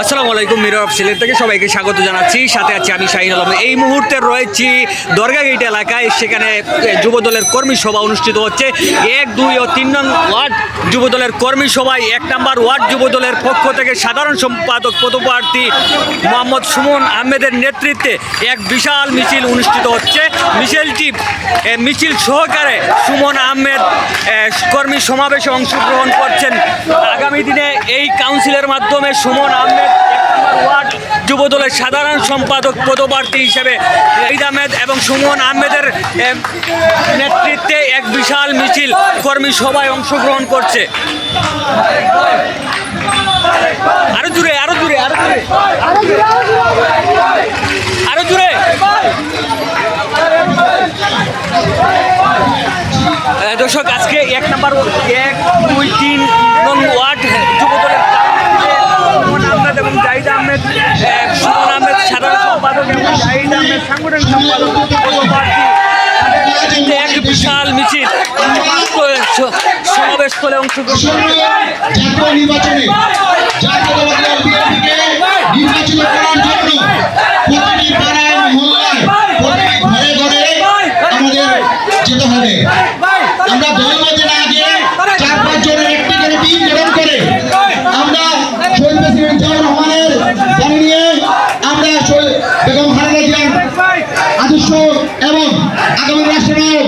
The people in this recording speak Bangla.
আসসালামু আলাইকুম, মিরর অফ সিলেট থেকে সবাইকে স্বাগত জানাচ্ছি। সাথে আছি আমি শাহিন আলম। এই মুহূর্তে রয়েছি দরগা গেট এলাকায়, সেখানে যুবদলের কর্মী সভা অনুষ্ঠিত হচ্ছে। এক, দুই ও তিন নং ওয়ার্ড যুবদলের কর্মী সভায় এক নম্বর ওয়ার্ড যুবদলের পক্ষ থেকে সাধারণ সম্পাদক, পদপ্রার্থী মোহাম্মদ সুমন আহমেদের নেতৃত্বে এক বিশাল মিছিল অনুষ্ঠিত হচ্ছে। মিছিলটি মিছিল সহকারে সুমন আহমেদ কর্মী সমাবেশে অংশগ্রহণ করছেন। আগামী দিনে এই কাউন্সিলের মাধ্যমে সুমন আহমেদ যুবদলের সাধারণ সম্পাদক পদপ্রার্থী হিসেবে ঈদ আহমেদ এবং সুমন আহমেদের নেতৃত্বে এক বিশাল মিছিল কর্মী সভায় অংশগ্রহণ করছে। আরও জুড়ে আরও জুড়ে আরও আরও আহ, দর্শক আজকে এক নাম্বার এক দুই তিন নং ওয়ার্ড যুবদলের সুমন আহমেদ এবং জাহিদ আহমেদ আহ, সুমন আহমেদ সাধারণ সম্পাদক এবং জাহিদ সাংগঠনিক সম্পাদক এক বিশাল মিছিল সমাবেশ করে অংশগ্রহণ নির্বাচনে জাতীয়তাবাদী দল করার জন্য প্রতিটি পাড়ায় মহল্লায় প্রতিটি ঘরে ঘরে আমাদের যেতে হবে। আমরা দলবাদী এবং আগামী রাষ্ট্রনায়ক